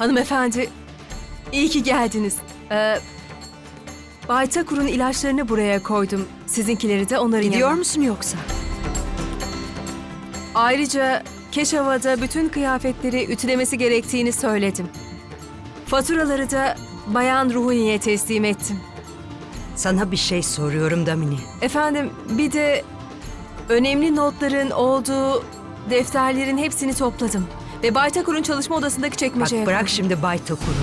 Hanımefendi, iyi ki geldiniz. Ee, Bay Takur'un ilaçlarını buraya koydum. Sizinkileri de onların Gidiyor yanına. musun yoksa? Ayrıca Keşava'da bütün kıyafetleri ütülemesi gerektiğini söyledim. Faturaları da Bayan Ruhuni'ye teslim ettim. Sana bir şey soruyorum Damini. Efendim bir de önemli notların olduğu defterlerin hepsini topladım. Ve Bay Takur'un çalışma odasındaki Bak çekmeceye bırak koydum. şimdi Bay Takur'u.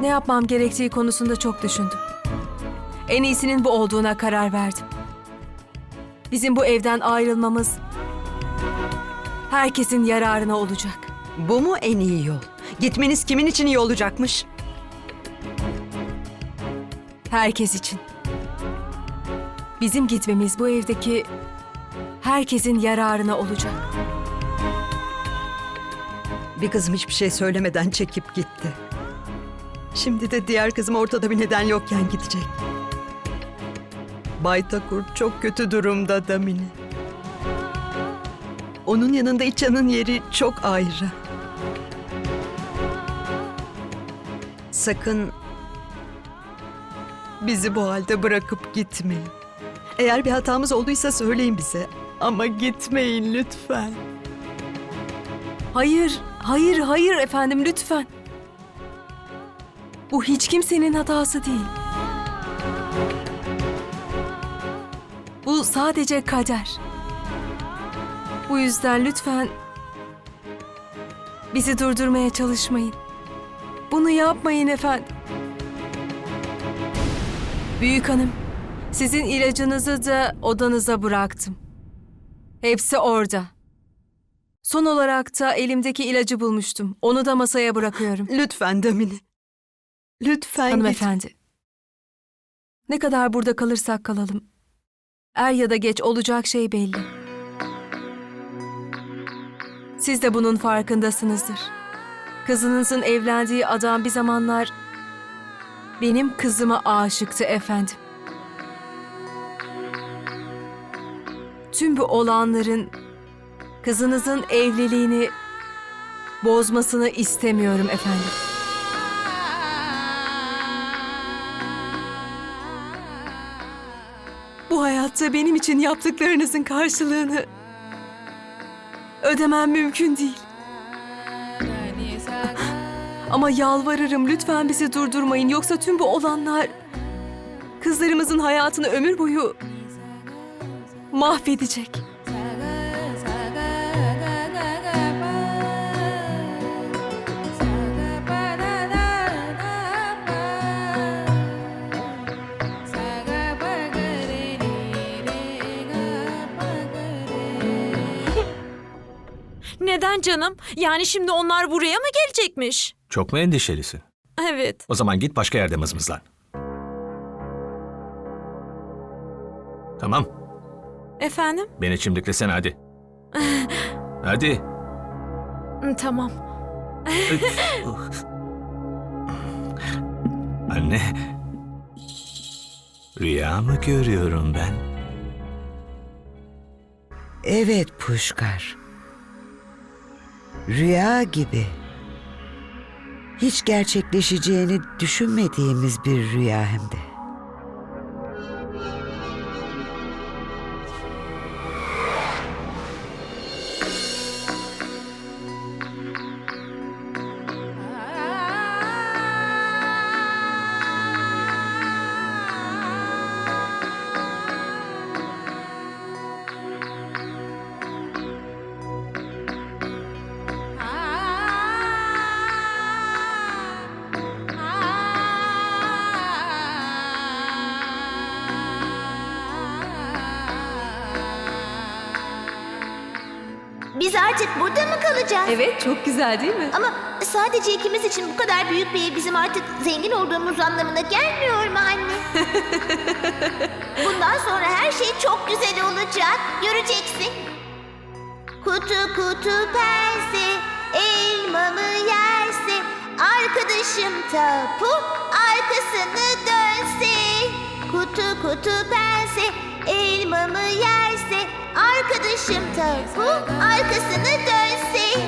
Ne yapmam gerektiği konusunda çok düşündüm. En iyisinin bu olduğuna karar verdim. Bizim bu evden ayrılmamız herkesin yararına olacak. Bu mu en iyi yol? Gitmeniz kimin için iyi olacakmış? Herkes için. Bizim gitmemiz bu evdeki herkesin yararına olacak. Bir kızım hiçbir şey söylemeden çekip gitti. Şimdi de diğer kızım ortada bir neden yokken gidecek. Bay Takur çok kötü durumda Damini. Onun yanında İçan'ın yeri çok ayrı. Sakın bizi bu halde bırakıp gitmeyin. Eğer bir hatamız olduysa söyleyin bize. Ama gitmeyin lütfen. Hayır, hayır, hayır efendim lütfen. Bu hiç kimsenin hatası değil. Bu sadece kader. Bu yüzden lütfen bizi durdurmaya çalışmayın. Bunu yapmayın efendim. Büyük hanım, sizin ilacınızı da odanıza bıraktım. Hepsi orada. Son olarak da elimdeki ilacı bulmuştum. Onu da masaya bırakıyorum. Lütfen Damini. Lütfen git. Hanımefendi. Ne kadar burada kalırsak kalalım. Er ya da geç olacak şey belli. Siz de bunun farkındasınızdır. Kızınızın evlendiği adam bir zamanlar benim kızıma aşıktı efendim. Tüm bu olanların kızınızın evliliğini bozmasını istemiyorum efendim. Bu hayatta benim için yaptıklarınızın karşılığını ödemem mümkün değil. Ama yalvarırım lütfen bizi durdurmayın yoksa tüm bu olanlar kızlarımızın hayatını ömür boyu mahvedecek. Neden canım? Yani şimdi onlar buraya mı gelecekmiş? Çok mu endişelisin? Evet. O zaman git başka yerde mızmızlan. Tamam, Efendim? beni çimdiklesene hadi. hadi. Tamam. Anne. Rüya mı görüyorum ben? Evet Puşkar. Rüya gibi. Hiç gerçekleşeceğini düşünmediğimiz bir rüya hem de. Artık burada mı kalacağız? Evet çok güzel değil mi? Ama sadece ikimiz için bu kadar büyük bir ev bizim artık zengin olduğumuz anlamına gelmiyor mu anne? Bundan sonra her şey çok güzel olacak. Göreceksin. Kutu kutu pense, elmamı yerse, arkadaşım tapu arkasını dönse. Kutu kutu pense, elmamı yerse, Arkadaşım Tarku arkasını dönse.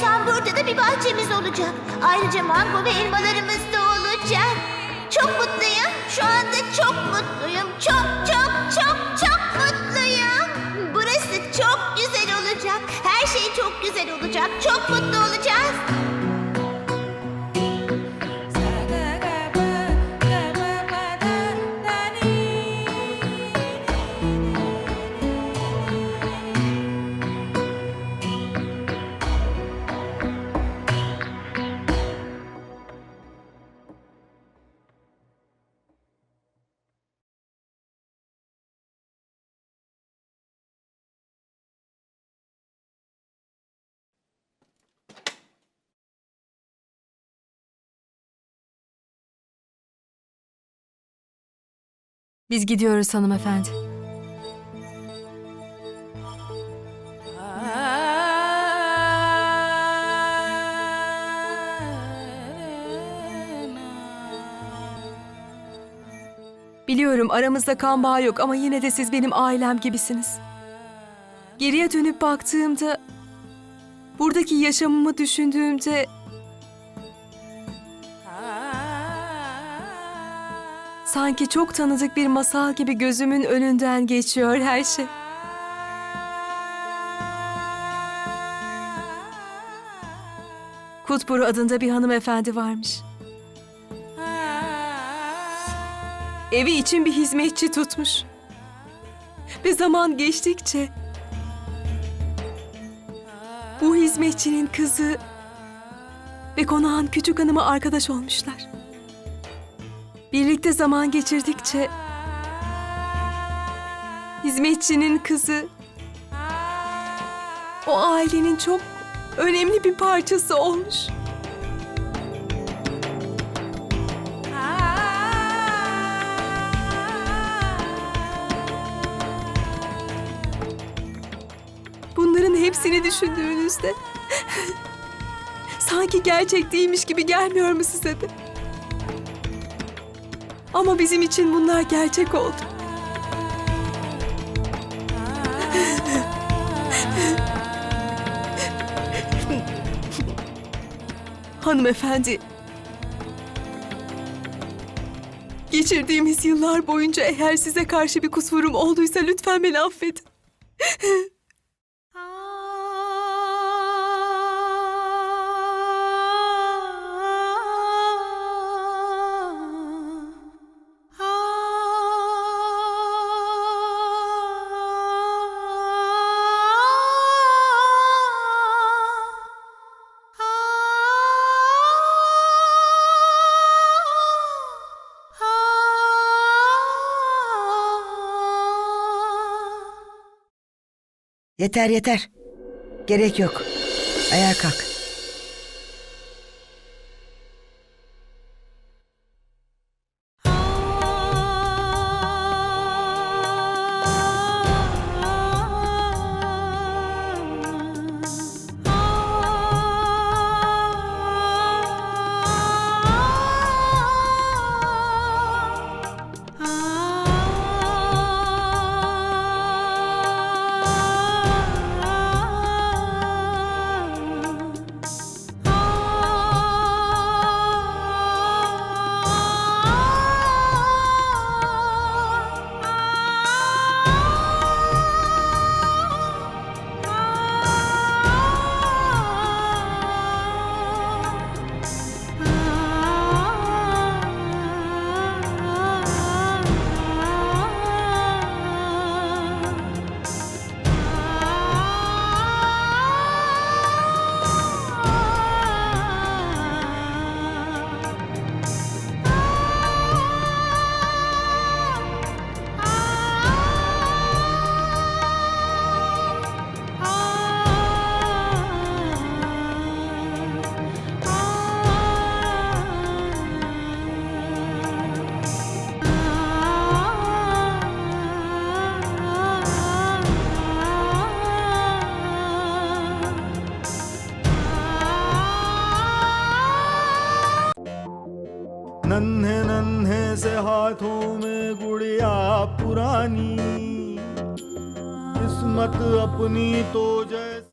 Tam burada da bir bahçemiz olacak. Ayrıca mango ve elmalarımız da olacak. Çok mutluyum. Şu anda çok mutluyum. Çok çok çok çok mutluyum. Burası çok güzel olacak. Her şey çok güzel olacak. Çok mutlu olacağız. Biz gidiyoruz hanımefendi. Biliyorum aramızda kan bağı yok ama yine de siz benim ailem gibisiniz. Geriye dönüp baktığımda, buradaki yaşamımı düşündüğümde Sanki çok tanıdık bir masal gibi gözümün önünden geçiyor her şey. Kutburu adında bir hanımefendi varmış. Evi için bir hizmetçi tutmuş. Ve zaman geçtikçe bu hizmetçinin kızı ve konağın küçük hanımı arkadaş olmuşlar. Birlikte zaman geçirdikçe hizmetçinin kızı o ailenin çok önemli bir parçası olmuş. Bunların hepsini düşündüğünüzde sanki gerçek değilmiş gibi gelmiyor mu size de? Ama bizim için bunlar gerçek oldu. Hanımefendi. Geçirdiğimiz yıllar boyunca eğer size karşı bir kusurum olduysa lütfen beni affedin. Yeter yeter. Gerek yok. Ayağa kalk. पुरानी अपनी तो जैसे